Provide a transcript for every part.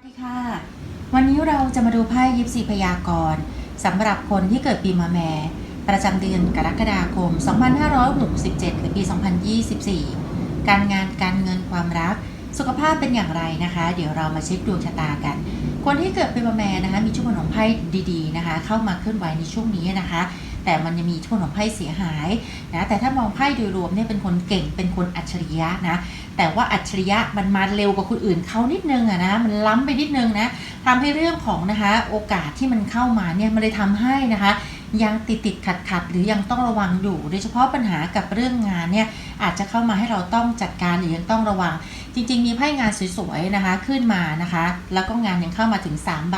สวัสดีค่ะ วันนี้เราจะมาดูไพ่ยิปซีพยากรณ์สำหรับคนที่เกิดปีมะแม่ ประจำเดือนกรกฎาคม 2567 หรือปี 2024 การงานการเงินความรัก สุขภาพเป็นอย่างไรนะคะ เดี๋ยวเรามาเช็คดวงชะตากัน คนที่เกิดปีมะแม่นะคะ มีช่วงของไพ่ดีๆนะคะ เข้ามาเคลื่อนไหวในช่วงนี้นะคะ แต่มันจะมีช่วงของไพ่เสียหายนะแต่ถ้ามองไพ่โดยรวมเนี่ยเป็นคนเก่งเป็นคนอัจฉริยะนะแต่ว่าอัจฉริยะมันมาเร็วกว่าคนอื่นเขานิดนึงอะนะมันล้ำไปนิดนึงนะทำให้เรื่องของนะคะโอกาสที่มันเข้ามาเนี่ยมันเลยทำให้นะคะ ยังติดติดขัดขัดหรือยังต้องระวังอยู่ โดยเฉพาะปัญหากับเรื่องงานเนี่ยอาจจะเข้ามาให้เราต้องจัดการหรือยังต้องระวัง จริง ๆ มีไพ่งานสวยๆนะคะขึ้นมานะคะ แล้วก็งานยังเข้ามาถึง 3 ใบ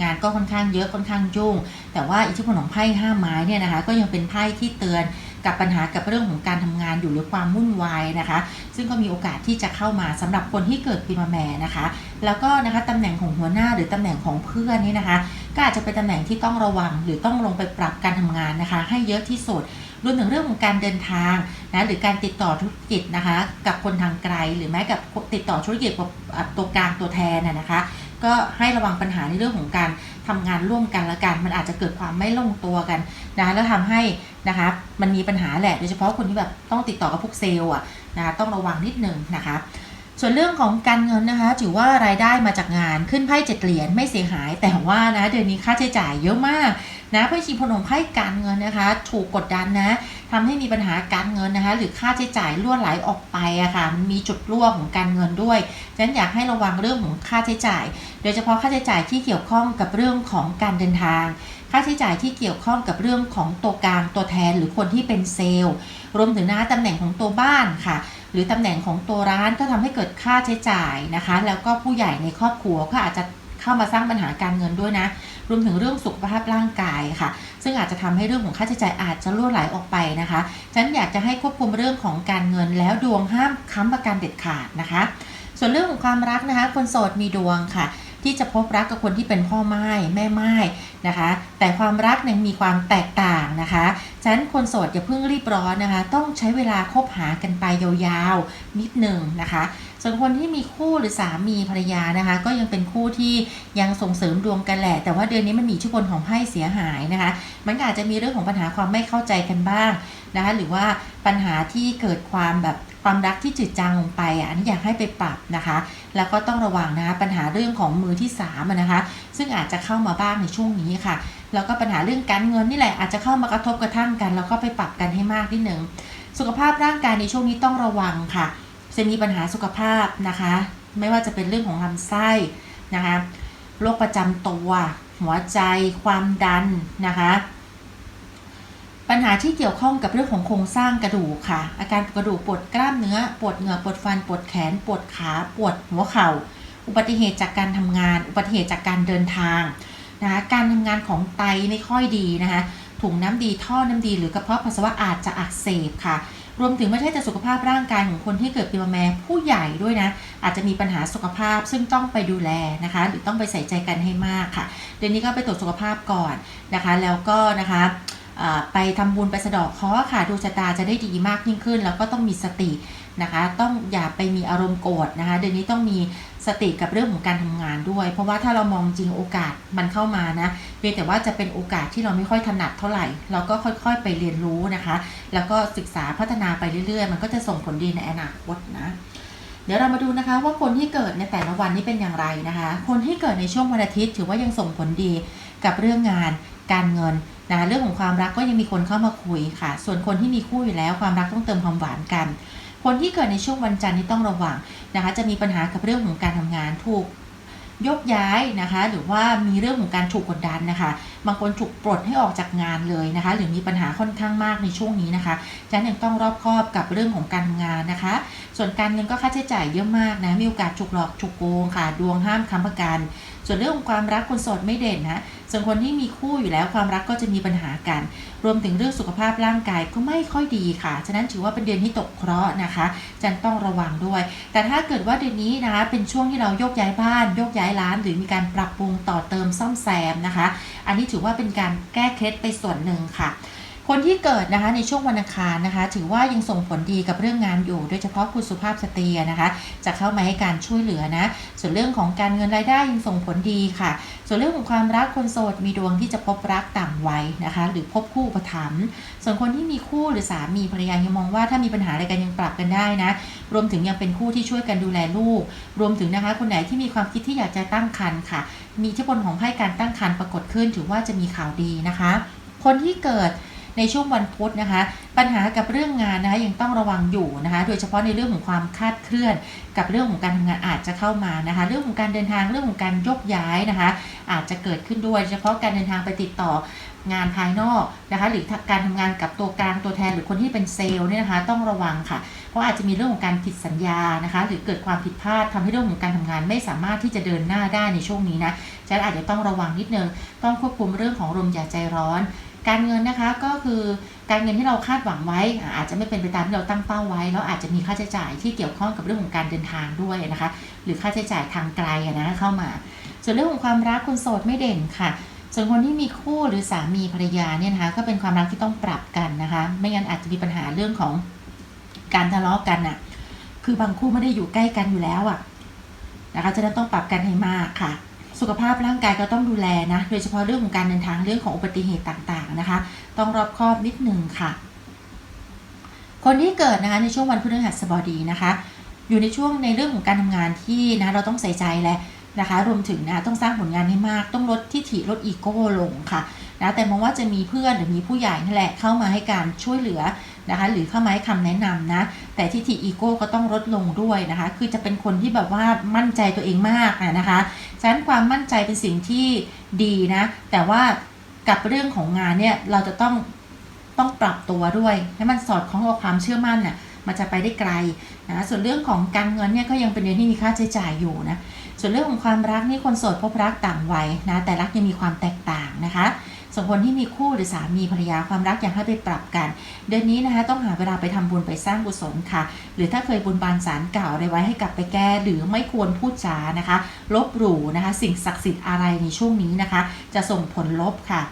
งานก็ค่อนข้างเยอะค่อนข้างยุ่ง แต่ว่าอิทธิพลของไพ่ห้าไม้เนี่ยนะคะก็ยังเป็นไพ่ที่เตือนกับปัญหากับเรื่องของการทำงานอยู่หรือความวุ่นวายนะคะ ซึ่งก็มีโอกาสที่จะเข้ามาสำหรับคนที่เกิดปีมะแม่นะคะ แล้วก็นะคะตำแหน่งของหัวหน้าหรือตำแหน่งของเพื่อนนี่นะคะ ก็อาจจะเป็นตำแหน่งที่ต้องระวัง หรือต้องลงไปปรับการทำงานนะคะ ให้เยอะที่สุดรวมถึงเรื่องของการเดินทางนะหรือการติดต่อธุรกิจนะคะ กับคนทางไกล หรือแม้กับติดต่อธุรกิจกับตัวกลางตัวแทนนะคะ ก็ให้ระวังปัญหาในเรื่องของการทำงานร่วมกันละกัน มันอาจจะเกิดความไม่ลงตัวกันนะแล้วทำให้นะคะมันมีปัญหาแหละโดยเฉพาะคนที่แบบต้องติดต่อกับพวกเซลล์อะนะะต้องระวังนิดนึงนะคะ ส่วนเรื่องของการเงินนะคะ ถือว่ารายได้มาจากงานขึ้นไพ่เจ็ดเหรียญไม่เสียหาย แต่ว่านะเดือนนี้ค่าใช้จ่ายเยอะมากนะไพ่ชีพนมไพ่การเงินนะคะ ถูกกดดันนะทำให้มีปัญหาการเงินนะคะ หรือค่าใช้จ่ายรั่วไหลออกไปอะค่ะมีจุดรั่วของการเงินด้วยฉะนั้นอยากให้ระวังเรื่องของค่าใช้จ่าย โดยเฉพาะค่าใช้จ่ายที่เกี่ยวข้องกับเรื่องของการเดินทาง ค่าใช้จ่ายที่เกี่ยวข้องกับเรื่องของตัวกลางตัวแทนหรือคนที่เป็นเซลล์ รวมถึงนะตำแหน่งของตัวบ้านค่ะ หรือตำแหน่งของตัวร้านก็ทำให้เกิดค่าใช้จ่ายนะคะ แล้วก็ผู้ใหญ่ในครอบครัวก็อาจจะเข้ามาสร้างปัญหาการเงินด้วยนะ รวมถึงเรื่องสุขภาพร่างกายค่ะ ซึ่งอาจจะทำให้เรื่องของค่าใช้จ่ายอาจจะล่วไหลออกไปนะคะฉันอยากจะให้ควบคุมเรื่องของการเงินแล้วดวงห้ามค้ำประกันเด็ดขาดนะคะ ส่วนเรื่องของความรักนะคะ คนโสดมีดวงค่ะ ที่จะพบรักกับคนที่เป็นพ่อไม้แม่ไม้นะคะ แต่ความรักเนี่ยมีความแตกต่างนะคะฉะนั้นคนโสดอย่าเพิ่งรีบร้อนนะคะ ต้องใช้เวลาคบหากันไปยาวๆนิดหนึ่งนะคะส่วนคนที่มีคู่หรือสามีภรรยานะคะ ก็ยังเป็นคู่ที่ยังส่งเสริมดวงกันแหละ แต่ว่าเดือนนี้มันมีอิทธิพลของไพ่เสียหายนะคะ มันอาจจะมีเรื่องของปัญหาความไม่เข้าใจกันบ้างนะคะ หรือว่าปัญหาที่เกิดความแบบ ความรักที่จืดจางลงไปอะอันนี้อยากให้ไปปรับนะคะ แล้วก็ต้องระวังนะคะปัญหาเรื่องของมือที่สามนะคะ ซึ่งอาจจะเข้ามาบ้างในช่วงนี้ค่ะ แล้วก็ปัญหาเรื่องการเงินนี่แหละอาจจะเข้ามากระทบกระทั่งกัน แล้วก็ไปปรับกันให้มากนิดหนึ่งสุขภาพร่างกายในช่วงนี้ต้องระวังค่ะ จะมีปัญหาสุขภาพนะคะ ไม่ว่าจะเป็นเรื่องของลำไส้นะคะโรคประจำตัว หัวใจ ความดันนะคะ ปัญหาที่เกี่ยวข้องกับเรื่องของโครงสร้างกระดูกค่ะ อาการกระดูกปวดกล้ามเนื้อ ปวดเหงือกปวดฟัน ปวดแขน ปวดขา ปวดหัวเข่า อุบัติเหตุจากการทำงาน อุบัติเหตุจากการเดินทางนะคะการทำงานของไตไม่ค่อยดีนะคะถุงน้ำดีท่อน้ำดีหรือกระเพาะปัสสาวะอาจจะอักเสบค่ะ รวมถึงไม่ใช่แต่สุขภาพร่างกายของคนที่เกิดปีมะแม่ผู้ใหญ่ด้วยนะ อาจจะมีปัญหาสุขภาพซึ่งต้องไปดูแลนะคะ หรือต้องไปใส่ใจกันให้มากค่ะ เดือนนี้ก็ไปตรวจสุขภาพก่อนนะคะ แล้วก็นะคะ ไปทำบุญไปสะดอกเคราะห์ค่ะดวงชะตาจะได้ดีมากยิ่งขึ้น แล้วก็ต้องมีสตินะคะ ต้องอย่าไปมีอารมณ์โกรธนะคะ เดือนนี้ต้องมีสติกับเรื่องของการทำงานด้วย เพราะว่าถ้าเรามองจริงโอกาสมันเข้ามานะเพียงแต่ว่าจะเป็นโอกาสที่เราไม่ค่อยถนัดเท่าไหร่ เราก็ค่อยๆไปเรียนรู้นะคะ แล้วก็ศึกษาพัฒนาไปเรื่อยๆ มันก็จะส่งผลดีในอนาคตนะเดี๋ยวเรามาดูนะคะว่าคนที่เกิดในแต่ละวันนี้เป็นอย่างไรนะคะ คนที่เกิดในช่วงวันอาทิตย์ถือว่ายังส่งผลดีกับเรื่องงาน การเงิน นะเรื่องของความรักก็ยังมีคนเข้ามาคุยค่ะ ส่วนคนที่มีคู่อยู่แล้วความรักต้องเติมความหวานกัน คนที่เกิดในช่วงวันจันทร์นี่ต้องระวังนะคะ จะมีปัญหากับเรื่องของการทำงานถูกยกย้ายนะคะ หรือว่ามีเรื่องของการถูกกดดันนะคะ บางคนถูกปลดให้ออกจากงานเลยนะคะ หรือมีปัญหาค่อนข้างมากในช่วงนี้นะคะฉะนั้นยังต้องรอบคอบกับเรื่องของการทำงานนะคะ ส่วนการเงินก็ค่าใช้จ่ายเยอะมากนะมีโอกาสถูกหลอกถูกโกงค่ะ ดวงห้ามค้ำประกัน ส่วนเรื่องของความรักคนโสดไม่เด่นนะ ส่วนคนที่มีคู่อยู่แล้วความรักก็จะมีปัญหากัน รวมถึงเรื่องสุขภาพร่างกายก็ไม่ค่อยดีค่ะ ฉะนั้นถือว่าเป็นเดือนที่ตกเคราะห์นะคะจันต้องระวังด้วย แต่ถ้าเกิดว่าเดือนนี้นะคะเป็นช่วงที่เราโยกย้ายบ้าน โยกย้ายร้าน หรือมีการปรับปรุงต่อเติมซ่อมแซมนะคะ อันนี้ถือว่าเป็นการแก้เคล็ดไปส่วนหนึ่งค่ะ คนที่เกิดนะคะในช่วงวันอังคารนะคะ ถือว่ายังส่งผลดีกับเรื่องงานอยู่ โดยเฉพาะคุณสุภาพสตรีนะคะ จะเข้ามาให้การช่วยเหลือนะ ส่วนเรื่องของการเงินรายได้ยังส่งผลดีค่ะ ส่วนเรื่องของความรักคนโสดมีดวงที่จะพบรักต่างวัยนะคะ หรือพบคู่อุประถมภ์ส่วนคนที่มีคู่หรือสามีภรรยายังมองว่าถ้ามีปัญหาอะไรกันยังปรับกันได้นะ รวมถึงยังเป็นคู่ที่ช่วยกันดูแลลูก รวมถึงนะคะคนไหนที่มีความคิดที่อยากจะตั้งครรภ์ค่ะ มีทธิพลของไพ่การตั้งครรภ์ปรากฏขึ้น ถือว่าจะมีข่าวดีนะคะ คนที่เกิด ในช่วงวันพุธนะคะ ปัญหากับเรื่องงานนะคะยังต้องระวังอยู่นะคะ โดยเฉพาะในเรื่องของความคาดเคลื่อน กับเรื่องของการทำงานอาจจะเข้ามานะคะ เรื่องของการเดินทางเรื่องของการยกย้ายนะคะ อาจจะเกิดขึ้นด้วย เฉพาะการเดินทางไปติดต่องานภายนอกนะคะ หรือการทำงานกับตัวกลางตัวแทนหรือคนที่เป็นเซลล์เนี่ยนะคะ ต้องระวังค่ะ เพราะอาจจะมีเรื่องของการผิดสัญญานะคะ หรือเกิดความผิดพลาดทำให้เรื่องของการทำงานไม่สามารถที่จะเดินหน้าได้ในช่วงนี้นะฉะนั้นอาจจะต้องระวังนิดนึงต้องควบคุมเรื่องของลมอย่าใจร้อน การเงินนะคะก็คือการเงินที่เราคาดหวังไว้อาจจะไม่เป็นไปตามที่เราตั้งเป้าไว้ แล้วอาจจะมีค่าใช้จ่ายที่เกี่ยวข้องกับเรื่องของการเดินทางด้วยนะคะ หรือค่าใช้จ่ายทางไกลนะเข้ามา ส่วนเรื่องของความรักคนโสดไม่เด่นค่ะ ส่วนคนที่มีคู่หรือสามีภรรยาเนี่ยนะคะก็เป็นความรักที่ต้องปรับกันนะคะ ไม่งั้นอาจจะมีปัญหาเรื่องของการทะเลาะกันน่ะคือบางคู่ไม่ได้อยู่ใกล้กันอยู่แล้วอะนะคะจะนั้นต้องปรับกันให้มากค่ะ สุขภาพร่างกายก็ต้องดูแลนะ โดยเฉพาะเรื่องของการเดินทางเรื่องของอุบัติเหตุต่างๆนะคะ ต้องรอบคอบนิดหนึ่งค่ะ คนที่เกิดนะคะในช่วงวันพฤหัสบดีนะคะ อยู่ในช่วงในเรื่องของการทำงานที่นะเราต้องใส่ใจแหละนะคะ รวมถึงนะต้องสร้างผลงานให้มาก ต้องลดที่ถิลดอีโก้ลงค่ะนะแต่มองว่าจะมีเพื่อนหรือมีผู้ใหญ่นั่นแหละเข้ามาให้การช่วยเหลือ นะคะหรือเข้ามาให้คำแนะนำนะแต่ที่ถิอีโก้ก็ต้องลดลงด้วยนะคะคือจะเป็นคนที่แบบว่ามั่นใจตัวเองมากนะคะฉะนั้นความมั่นใจเป็นสิ่งที่ดีนะแต่ว่ากับเรื่องของงานเนี่ยเราจะต้องต้องปรับตัวด้วยให้มันสอดคล้องกับความเชื่อมั่นน่ะมันจะไปได้ไกลนะส่วนเรื่องของการเงินเนี่ยก็ยังเป็นเรื่องที่มีค่าใช้จ่ายอยู่นะส่วนเรื่องของความรักนี่คนโสดพบรักต่างวัยนะแต่รักยังมีความแตกต่างนะคะ ส่วนคนที่มีคู่หรือสามีภรรยาความรักอยากให้ไปปรับกัน เดือนนี้นะคะต้องหาเวลาไปทำบุญไปสร้างกุศลค่ะ หรือถ้าเคยบุญบานสารเก่าอะไรไว้ให้กลับไปแก้หรือไม่ควรพูดจานะคะ ลบหลู่นะคะ สิ่งศักดิ์สิทธิ์อะไรในช่วงนี้นะคะ จะส่งผลลบค่ะ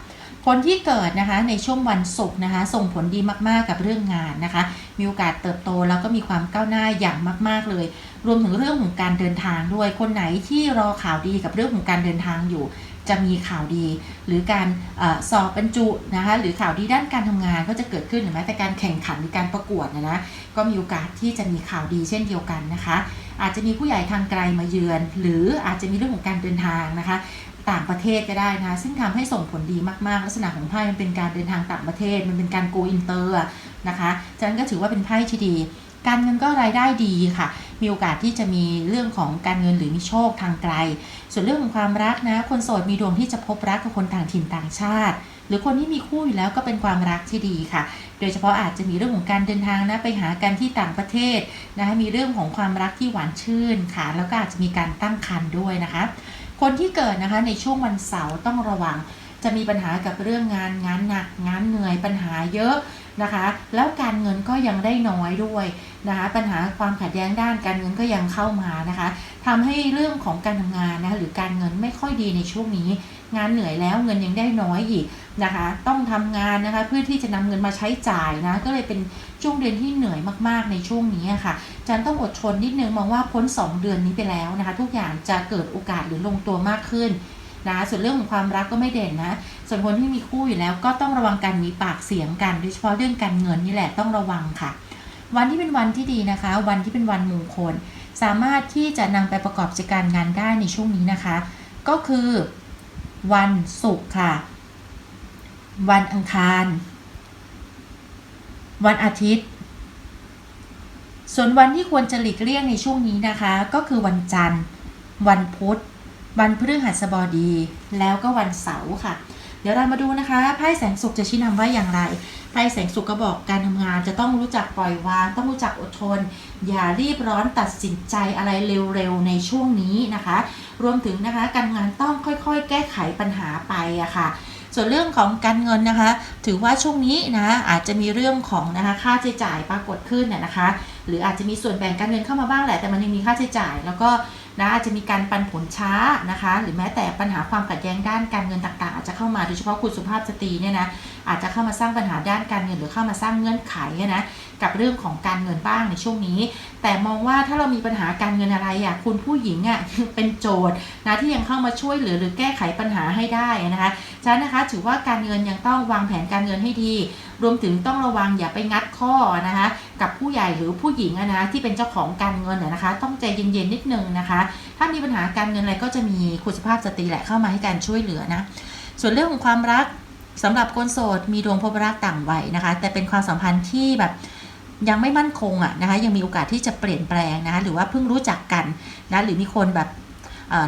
คนที่เกิดนะคะในช่วงวันศุกร์นะคะ ส่งผลดีมากๆกับเรื่องงานนะคะ มีโอกาสเติบโตแล้วก็มีความก้าวหน้าอย่างมาก ๆเลย รวมถึงเรื่องของการเดินทางด้วยคนไหนที่รอข่าวดีกับเรื่องของการเดินทางอยู่ จะมีข่าวดี หรือการอสอบบรรจุนะคะหรือข่าวดีด้านการทำงานก็จะเกิดขึ้นหรือแม้แต่การแข่งขันหรือการประกวดนะนะก็มีโอกาสที่จะมีข่าวดีเช่นเดียวกันนะคะ อาจจะมีผู้ใหญ่ทางไกลมาเยือน หรืออาจจะมีเรื่องของการเดินทางนะคะ ต่างประเทศก็ได้นะคะซึ่งทำให้ส่งผลดีมากๆ ลักษณะของไพ่มันเป็นการเดินทางต่างประเทศ มันเป็นการโกอินเตอร์นะคะฉะนั้นก็ถือว่าเป็นไพ่ที่ดี การเงินก็รายได้ดีค่ะ มีโอกาสที่จะมีเรื่องของการเงินหรือมีโชคทางไกล ส่วนเรื่องของความรักนะ คนโสดมีดวงที่จะพบรักกับคนต่างถิ่นต่างชาติ หรือคนที่มีคู่อยู่แล้วก็เป็นความรักที่ดีค่ะ โดยเฉพาะอาจจะมีเรื่องของการเดินทางนะไปหากันที่ต่างประเทศนะคะมีเรื่องของความรักที่หวานชื่นค่ะ แล้วก็อาจจะมีการตั้งครรภ์ด้วยนะคะ คนที่เกิดนะคะในช่วงวันเสาร์ต้องระวัง จะมีปัญหากับเรื่องงานงานหนัก งานเหนื่อยปัญหาเยอะนะคะ แล้วการเงินก็ยังได้น้อยด้วยนะคะปัญหาความขัดแย้งด้านการเงินก็ยังเข้ามานะคะทำให้เรื่องของการทำงานนะคะหรือการเงินไม่ค่อยดีในช่วงนี้ งานเหนื่อยแล้วเงินยังได้น้อยอีก นะคะ ต้องทำงานนะคะเพื่อที่จะนำเงินมาใช้จ่ายนะ ก็เลยเป็นช่วงเดือนที่เหนื่อยมากๆในช่วงนี้ค่ะ จันต้องอดทนนิดนึงมองว่าพ้น 2 เดือนนี้ไปแล้วนะคะ ทุกอย่างจะเกิดโอกาสหรือลงตัวมากขึ้นนะส่วนเรื่องของความรักก็ไม่เด่นนะ ส่วนคนที่มีคู่อยู่แล้วก็ต้องระวังการมีปากเสียงกันโดยเฉพาะเรื่องการเงินนี่แหละต้องระวังค่ะ วันที่เป็นวันที่ดีนะคะ วันที่เป็นวันมงคล สามารถที่จะนำไปประกอบกิจการงานได้ในช่วงนี้นะคะ ก็คือ วันศุกร์ค่ะ วันอังคาร วันอาทิตย์ ส่วนวันที่ควรจะหลีกเลี่ยงในช่วงนี้นะคะ ก็คือวันจันทร์ วันพุธ วันพฤหัสบดี แล้วก็วันเสาร์ค่ะ เดี๋ยวเรามาดูนะคะไพ่แสงสุขจะชี้นำว่าอย่างไรไพ่แสงสุขก็บอกการทำงานจะต้องรู้จักปล่อยวาง ต้องรู้จักอดทน อย่ารีบร้อนตัดสินใจอะไรเร็วๆในช่วงนี้นะคะ รวมถึงนะคะการงานต้องค่อยๆ แก้ไขปัญหาไปอะค่ะ ส่วนเรื่องของการเงินนะคะ ถือว่าช่วงนี้นะอาจจะมีเรื่องของนะคะค่าใช้จ่ายปรากฏขึ้นน่นะคะหรืออาจจะมีส่วนแบ่งการเงินเข้ามาบ้างแหละ แต่มันยังมีค่าใช้จ่าย แล้วก็นะอาจจะมีการปันผลช้านะคะ หรือแม้แต่ปัญหาความขัดแย้งด้านการเงินต่างๆ อาจจะเข้ามาโดยเฉพาะคุณสุภาพสตรีเนี่ยนะอาจจะเข้ามาสร้างปัญหาด้านการเงินหรือเข้ามาสร้างเงื่อนไขนะกับเรื่องของการเงินบ้างในช่วงนี้ แต่มองว่าถ้าเรามีปัญหาการเงินอะไรอะคุณผู้หญิงอะเป็นโจทย์นะที่ยังเข้ามาช่วยเหลือหรือแก้ไขปัญหาให้ได้นะคะฉะนั้นนะคะถือว่าการเงินยังต้องวางแผนการเงินให้ดี รวมถึงต้องระวังอย่าไปงัดข้อนะคะกับผู้ใหญ่หรือผู้หญิงนะที่เป็นเจ้าของการเงินนะคะ ต้องใจเย็นๆนิดนึงนะคะ ถ้ามีปัญหาการเงินอะไรก็จะมีคุณสภาพสตรีแหละเข้ามาให้การช่วยเหลือนะส่วนเรื่องของความรักสำหรับคนโสดมีดวงพบรักต่างวัยนะคะ แต่เป็นความสัมพันธ์ที่แบบยังไม่มั่นคงอะนะคะยังมีโอกาสที่จะเปลี่ยนแปลงนะคะหรือว่าเพิ่งรู้จักกันนะหรือมีคนแบบ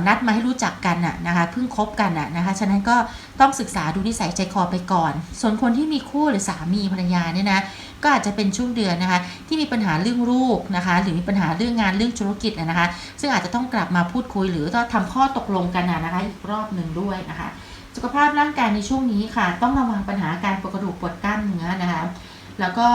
นัดมาให้รู้จักกันอะนะคะเพิ่งคบกันอะนะคะฉะนั้นก็ต้องศึกษาดูนิสัยใจคอไปก่อน ส่วนคนที่มีคู่หรือสามีภรรยาเนี่ยนะก็อาจจะเป็นช่วงเดือนนะคะ ที่มีปัญหาเรื่องลูกนะคะ หรือมีปัญหาเรื่องงานเรื่องธุรกิจอะนะคะ ซึ่งอาจจะต้องกลับมาพูดคุยหรือต้องทำข้อตกลงกันนะคะอีกรอบหนึ่งด้วยนะคะสุขภาพร่างกายในช่วงนี้ค่ะ ต้องระวังปัญหาการปวดกระดูกปวดกล้ามเนื้อนะคะ แล้วก็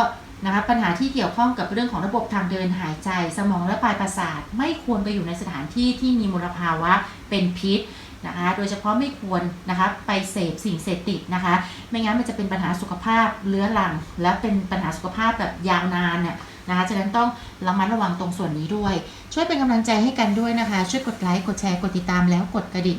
นะคะปัญหาที่เกี่ยวข้องกับเรื่องของระบบทางเดินหายใจ สมองและปลายประสาท ไม่ควรไปอยู่ในสถานที่ที่มีมลภาวะเป็นพิษนะคะโดยเฉพาะไม่ควรนะคะไปเสพสิ่งเสพติดนะคะ ไม่งั้นมันจะเป็นปัญหาสุขภาพเรื้อรัง และเป็นปัญหาสุขภาพแบบยาวนานน่ะนะคะฉะนั้นต้องระมัดระวังตรงส่วนนี้ด้วย ช่วยเป็นกำลังใจให้กันด้วยนะคะ ช่วยกดไลค์กดแชร์กดติดตามแล้วกดกระดิ่ง